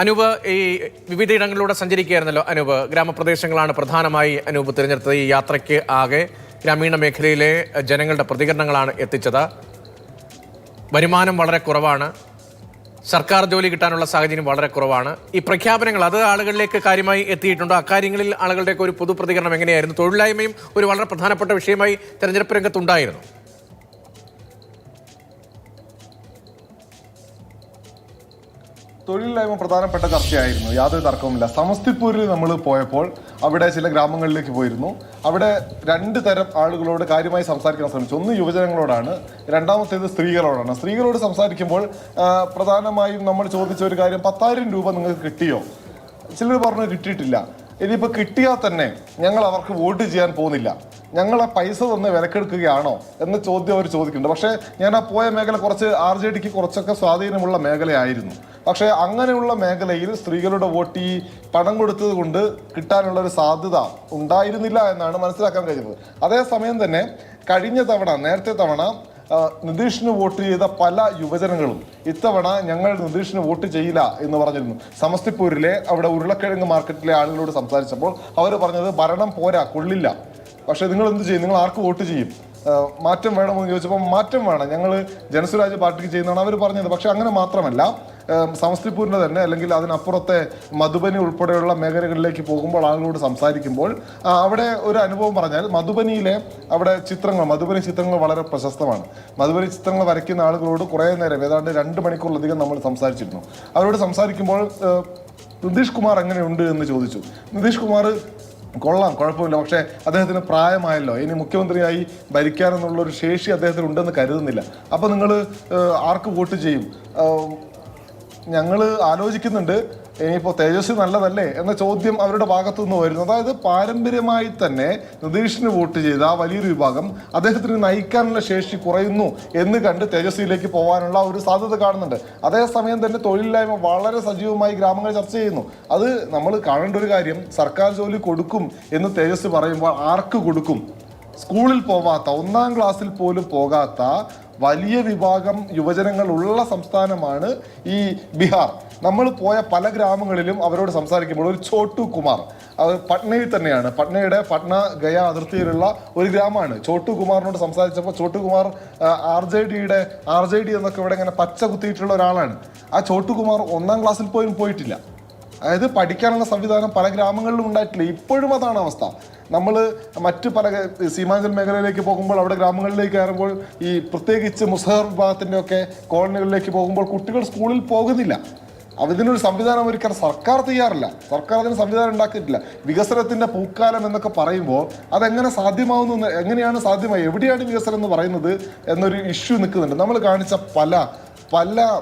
അനൂപ് ഈ വിവിധയിടങ്ങളിലൂടെ സഞ്ചരിക്കുകയായിരുന്നല്ലോ അനൂപ്. ഗ്രാമപ്രദേശങ്ങളാണ് പ്രധാനമായി അനൂപ് തിരഞ്ഞെടുത്തത്. ഈ യാത്രയ്ക്ക് ആകെ ഗ്രാമീണ മേഖലയിലെ ജനങ്ങളുടെ പ്രതികരണങ്ങളാണ് എത്തിച്ചത്. വരുമാനം വളരെ കുറവാണ്. സർക്കാർ ജോലി കിട്ടാനുള്ള സാഹചര്യം വളരെ കുറവാണ്. ഈ പ്രഖ്യാപനങ്ങൾ അത് ആളുകളിലേക്ക് കാര്യമായി എത്തിയിട്ടുണ്ടോ? അക്കാര്യങ്ങളിൽ ആളുകളുടെയൊക്കെ ഒരു പൊതു പ്രതികരണം എങ്ങനെയായിരുന്നു? തൊഴിലില്ലായ്മയും ഒരു വളരെ പ്രധാനപ്പെട്ട വിഷയമായി തെരഞ്ഞെടുപ്പ് രംഗത്തുണ്ടായിരുന്നു. തൊഴിലില്ലായ്മ പ്രധാനപ്പെട്ട ചർച്ചയായിരുന്നു. യാതൊരു തർക്കവുമില്ല. സമസ്തിപ്പൂരിൽ നമ്മൾ പോയപ്പോൾ അവിടെ ചില ഗ്രാമങ്ങളിലേക്ക് പോയിരുന്നു. അവിടെ രണ്ട് തരം ആളുകളോട് കാര്യമായി സംസാരിക്കാൻ ശ്രമിച്ചു. ഒന്ന് യുവജനങ്ങളോടാണ് രണ്ടാമത്തേത് സ്ത്രീകളോടാണ്. സ്ത്രീകളോട് സംസാരിക്കുമ്പോൾ പ്രധാനമായും നമ്മൾ ചോദിച്ച ഒരു കാര്യം പത്തായിരം രൂപ നിങ്ങൾക്ക് കിട്ടിയോ? ചിലർ പറഞ്ഞു കിട്ടിയിട്ടില്ല. ഇനിയിപ്പോൾ കിട്ടിയാൽ തന്നെ ഞങ്ങൾ അവർക്ക് വോട്ട് ചെയ്യാൻ പോകുന്നില്ല. ഞങ്ങളെ പൈസ തന്ന് വിലക്കെടുക്കുകയാണോ എന്ന ചോദ്യം അവർ ചോദിക്കുന്നുണ്ട്. പക്ഷേ ഞാൻ ആ പോയ മേഖല കുറച്ച് ആർ ജെ ഡിക്ക് കുറച്ചൊക്കെ സ്വാധീനമുള്ള മേഖലയായിരുന്നു. പക്ഷേ അങ്ങനെയുള്ള മേഖലയിൽ സ്ത്രീകളുടെ വോട്ട് ഈ പണം കൊടുത്തത് കൊണ്ട് കിട്ടാനുള്ള ഒരു സാധ്യത ഉണ്ടായിരുന്നില്ല എന്നാണ് മനസ്സിലാക്കാൻ കഴിഞ്ഞത്. അതേസമയം തന്നെ കഴിഞ്ഞ തവണ നേരത്തെ തവണ നിതീഷിന് വോട്ട് ചെയ്ത പല യുവജനങ്ങളും ഇത്തവണ ഞങ്ങൾ നിതീഷിന് വോട്ട് ചെയ്യില്ല എന്ന് പറഞ്ഞിരുന്നു. സമസ്തിപ്പൂരിലെ അവിടെ ഉരുളക്കിഴങ്ങ് മാർക്കറ്റിലെ ആളുകളോട് സംസാരിച്ചപ്പോൾ അവർ പറഞ്ഞത് ഭരണം പോരാ കൊള്ളില്ല. പക്ഷെ നിങ്ങൾ എന്ത് ചെയ്യും? നിങ്ങൾ ആർക്ക് വോട്ട് ചെയ്യും? മാറ്റം വേണമെന്ന് ചോദിച്ചപ്പോൾ മാറ്റം വേണം. ഞങ്ങൾ ജനസുരാജ് പാർട്ടിക്ക് ചെയ്യുന്നതാണ് അവർ പറഞ്ഞത്. പക്ഷേ അങ്ങനെ മാത്രമല്ല ഏം, സമസ്തിപ്പൂരിന്റെ തന്നെ അല്ലെങ്കിൽ അതിനപ്പുറത്തെ മധുബനി ഉൾപ്പെടെയുള്ള മേഖലകളിലേക്ക് പോകുമ്പോൾ ആളുകളോട് സംസാരിക്കുമ്പോൾ അവിടെ ഒരു അനുഭവം പറഞ്ഞാൽ മധുബനിയിലെ അവിടെ ചിത്രങ്ങൾ മധുബനി ചിത്രങ്ങൾ വളരെ പ്രശസ്തമാണ്. മധുബനി ചിത്രങ്ങൾ വരയ്ക്കുന്ന ആളുകളോട് കുറേ നേരം ഏതാണ്ട് രണ്ട് മണിക്കൂറിലധികം നമ്മൾ സംസാരിച്ചിരുന്നു. അവരോട് സംസാരിക്കുമ്പോൾ നിതീഷ് കുമാർ എങ്ങനെയുണ്ട് എന്ന് ചോദിച്ചു. നിതീഷ് കുമാർ കൊള്ളാം കുഴപ്പമില്ല പക്ഷേ അദ്ദേഹത്തിന് പ്രായമായല്ലോ. ഇനി മുഖ്യമന്ത്രിയായി ഭരിക്കാനെന്നുള്ള ഒരു ശേഷി അദ്ദേഹത്തിന് ഉണ്ടെന്ന് കരുതുന്നില്ല അപ്പോൾ നിങ്ങൾ ആർക്ക് വോട്ട് ചെയ്യും? ഞങ്ങൾ ആലോചിക്കുന്നുണ്ട് ഇനിയിപ്പോൾ തേജസ്വി നല്ലതല്ലേ എന്ന ചോദ്യം അവരുടെ ഭാഗത്തു നിന്ന് വരുന്നു. അതായത് പാരമ്പര്യമായി തന്നെ നിതീഷിന് വോട്ട് ചെയ്ത ആ വലിയൊരു വിഭാഗം അദ്ദേഹത്തിന് നയിക്കാനുള്ള ശേഷി കുറയുന്നു എന്ന് കണ്ട് തേജസ്വിയിലേക്ക് പോകാനുള്ള ഒരു സാധ്യത കാണുന്നുണ്ട്. അതേസമയം തന്നെ തൊഴിലില്ലായ്മ വളരെ സജീവമായി ഗ്രാമങ്ങൾ ചർച്ച ചെയ്യുന്നു. അത് നമ്മൾ കാണേണ്ട ഒരു കാര്യം സർക്കാർ ജോലി കൊടുക്കും എന്ന് തേജസ്വി പറയുമ്പോൾ ആർക്ക് കൊടുക്കും? സ്കൂളിൽ പോവാത്ത ഒന്നാം ക്ലാസ്സിൽ പോലും പോകാത്ത വലിയ വിഭാഗം യുവജനങ്ങളുള്ള സംസ്ഥാനമാണ് ഈ ബീഹാർ. നമ്മൾ പോയ പല ഗ്രാമങ്ങളിലും അവരോട് സംസാരിക്കുമ്പോൾ ഒരു ചോട്ടു കുമാർ. അത് പട്നയിൽ തന്നെയാണ്. പട്നയുടെ പട്ന ഗയ അതിർത്തിയിലുള്ള ഒരു ഗ്രാമമാണ്. ചോട്ടു കുമാറിനോട് സംസാരിച്ചപ്പോൾ ചോട്ടു കുമാർ ആർ ജെ ഡിയുടെ ആർ ജെ ഡി എന്നൊക്കെ ഇവിടെ ഇങ്ങനെ പച്ച കുത്തിയിട്ടുള്ള ഒരാളാണ്. ആ ചോട്ടു കുമാർ ഒന്നാം ക്ലാസ്സിൽ പോലും പോയിട്ടില്ല. അതായത് പഠിക്കാനുള്ള സംവിധാനം പല ഗ്രാമങ്ങളിലും ഉണ്ടായിട്ടില്ല. ഇപ്പോഴും അതാണ് അവസ്ഥ. നമ്മൾ മറ്റ് പല സീമാഞ്ചൽ മേഖലയിലേക്ക് പോകുമ്പോൾ അവിടെ ഗ്രാമങ്ങളിലേക്ക് കയറുമ്പോൾ ഈ പ്രത്യേകിച്ച് മുസഹർ വിഭാഗത്തിന്റെ ഒക്കെ കോളനികളിലേക്ക് പോകുമ്പോൾ കുട്ടികൾ സ്കൂളിൽ പോകുന്നില്ല. അതിനൊരു സംവിധാനം ഒരുക്കാൻ സർക്കാർ തയ്യാറില്ല. സർക്കാർ അതിന് സംവിധാനം ഉണ്ടാക്കിയിട്ടില്ല. വികസനത്തിന്റെ പൂക്കാലം എന്നൊക്കെ പറയുമ്പോൾ അതെങ്ങനെ സാധ്യമാവുന്നു എങ്ങനെയാണ് സാധ്യമായി എവിടെയാണ് വികസനം എന്ന് പറയുന്നത് എന്നൊരു ഇഷ്യൂ നിൽക്കുന്നുണ്ട്. നമ്മൾ കാണിച്ച പല പല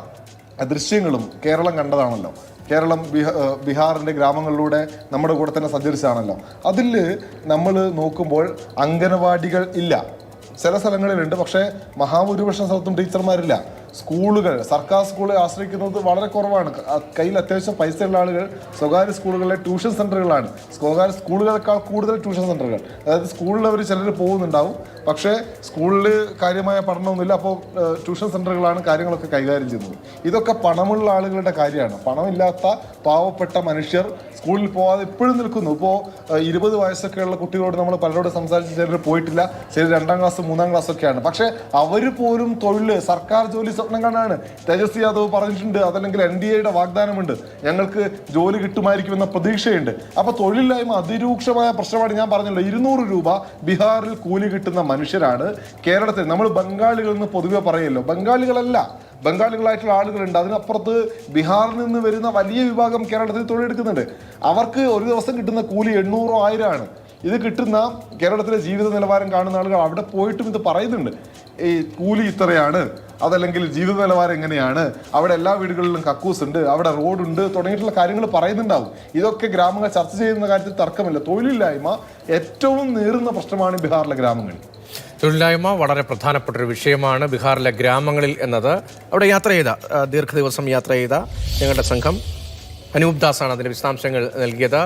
ദൃശ്യങ്ങളും കേരളം കണ്ടതാണല്ലോ. കേരളം ബിഹ ബീഹാറിന്റെ ഗ്രാമങ്ങളിലൂടെ നമ്മുടെ കൂടെ തന്നെ സഞ്ചരിച്ചതാണല്ലോ. അതിൽ നമ്മൾ നോക്കുമ്പോൾ അംഗനവാടികൾ ഇല്ല. ചില സ്ഥലങ്ങളിലുണ്ട് പക്ഷേ മഹാഭൂരിപക്ഷം സ്ഥലത്തും ടീച്ചർമാരില്ല. സ്കൂളുകൾ സർക്കാർ സ്കൂളെ ആശ്രയിക്കുന്നത് വളരെ കുറവാണ്. കയ്യിൽ അത്യാവശ്യം പൈസയുള്ള ആളുകൾ സ്വകാര്യ സ്കൂളുകളിലെ ട്യൂഷൻ സെന്ററുകളാണ് സ്വകാര്യ സ്കൂളുകളെക്കാൾ കൂടുതൽ ട്യൂഷൻ സെന്ററുകൾ അതായത് സ്കൂളിൽ അവർ ചിലർ പോകുന്നുണ്ടാവും. പക്ഷേ സ്കൂളിൽ കാര്യമായ പഠനമൊന്നുമില്ല. അപ്പോൾ ട്യൂഷൻ സെന്ററുകളാണ് കാര്യങ്ങളൊക്കെ കൈകാര്യം ചെയ്യുന്നത്. ഇതൊക്കെ പണമുള്ള ആളുകളുടെ കാര്യമാണ്. പണമില്ലാത്ത പാവപ്പെട്ട മനുഷ്യർ സ്കൂളിൽ പോകാതെ ഇപ്പോഴും നിൽക്കുന്നു. ഇപ്പോൾ ഇരുപത് വയസ്സൊക്കെയുള്ള കുട്ടികളോട് നമ്മൾ പലരോട് സംസാരിച്ച് ചിലർ പോയിട്ടില്ല. ചിലർ രണ്ടാം ക്ലാസ് മൂന്നാം ക്ലാസ് ഒക്കെയാണ് പക്ഷേ അവർ പോലും തൊഴിൽ സർക്കാർ ജോലി സ്വപ്നം കാണാണ് തേജസ്വി യാദവ് പറഞ്ഞിട്ടുണ്ട് അതല്ലെങ്കിൽ എൻ ഡി എയുടെ വാഗ്ദാനമുണ്ട്. ഞങ്ങൾക്ക് ജോലി കിട്ടുമായിരിക്കുമെന്ന പ്രതീക്ഷയുണ്ട്. അപ്പോൾ തൊഴിലില്ലായ്മ അതിരൂക്ഷമായ പ്രശ്നമാണ് ഞാൻ പറഞ്ഞല്ലോ. ഇരുന്നൂറ് രൂപ ബീഹാറിൽ കൂലി കിട്ടുന്ന മനുഷ്യരാണ് കേരളത്തിൽ. നമ്മൾ ബംഗാളികൾ എന്ന് പൊതുവെ പറയല്ലോ ബംഗാളികളല്ല. ബംഗാളികളായിട്ടുള്ള ആളുകളുണ്ട്. അതിനപ്പുറത്ത് ബീഹാറിൽ നിന്ന് വരുന്ന വലിയ വിഭാഗം കേരളത്തിൽ തൊഴിലെടുക്കുന്നുണ്ട്. അവർക്ക് ഒരു ദിവസം കിട്ടുന്ന കൂലി എണ്ണൂറോ ആയിരമാണ്. ഇത് കിട്ടുന്ന കേരളത്തിലെ ജീവിത നിലവാരം കാണുന്ന ആളുകൾ അവിടെ പോയിട്ടും ഇത് പറയുന്നുണ്ട്. ഈ കൂലി ഇത്രയാണ് അതല്ലെങ്കിൽ ജീവിത നിലവാരം എങ്ങനെയാണ് അവിടെ എല്ലാ വീടുകളിലും കക്കൂസ് ഉണ്ട് അവിടെ റോഡുണ്ട് തുടങ്ങിയിട്ടുള്ള കാര്യങ്ങൾ പറയുന്നുണ്ടാവും. ഇതൊക്കെ ഗ്രാമങ്ങൾ ചർച്ച ചെയ്യുന്ന കാര്യത്തിൽ തർക്കമില്ല. തൊഴിലില്ലായ്മ ഏറ്റവും നേറുന്ന പ്രശ്നമാണ് ബീഹാറിലെ ഗ്രാമങ്ങളിൽ. തൊഴിലില്ലായ്മ വളരെ പ്രധാനപ്പെട്ട ഒരു വിഷയമാണ് ബീഹാറിലെ ഗ്രാമങ്ങളിൽ എന്നത്. അവിടെ യാത്ര ചെയ്ത ദീർഘദിവസം യാത്ര ചെയ്ത ഞങ്ങളുടെ സംഘം അനൂപ് ദാസാണ് അതിന്റെ വിശദാംശങ്ങൾ നൽകിയത്.